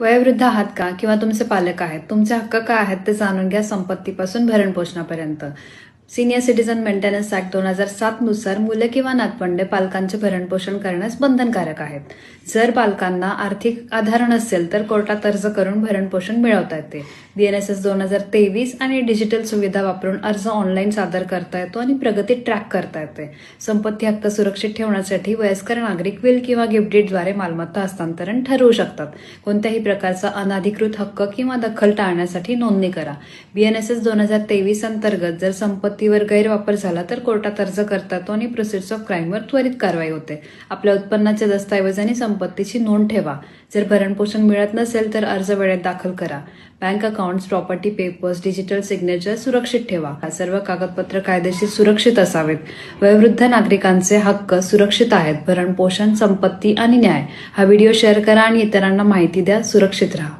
वयोवृद्ध आहात का? किंवा तुमचे पालक आहेत? तुमचे हक्क काय आहेत ते जाणून घ्या संपत्तीपासून भरणपोषणापर्यंत. सिनियर सिटीजन मेंटेनन्स ऍक्ट दोन हजार सातनुसार मुलं किंवा नातवंडे पालकांचे भरणपोषण करण्यास बंधनकारक आहेत. जर पालकांना आर्थिक आधार नसेल तर कोर्टात अर्ज करून भरणपोषण मिळवता येते. डीएनएसएस दोन हजार तेवीस आणि डिजिटल सुविधा वापरून अर्ज ऑनलाईन सादर करता येतो आणि प्रगती ट्रॅक करता येते. संपत्ती हक्क सुरक्षित ठेवण्यासाठी वयस्कर नागरिक विल किंवा गिफ्टीडद्वारे मालमत्ता हस्तांतरण ठरवू शकतात. कोणत्याही प्रकारचा अनाधिकृत हक्क किंवा दखल टाळण्यासाठी नोंदणी करा. बीएनएसएस दोन हजार तेवीस अंतर्गत जर संपत्ती संपत्तीवर गैरवापर झाला तर कोर्टात अर्ज करता तो आणि प्रोसेस ऑफ क्राईमवर त्वरित कारवाई होते. आपल्या उत्पन्नाच्या दस्तऐवज आणि संपत्तीची नोंद ठेवा. जर भरणपोषण मिळत नसेल तर अर्ज वेळेत दाखल करा. Bank accounts property papers digital signature सुरक्षित ठेवा. हा सर्व कागदपत्र कायदेशीर सुरक्षित असावेत. वयोवृद्ध नागरिकांचे हक्क सुरक्षित आहेत. भरणपोषण संपत्ती आणि न्याय. हा व्हिडिओ शेअर करा आणि इतरांना माहिती द्या. सुरक्षित राहा.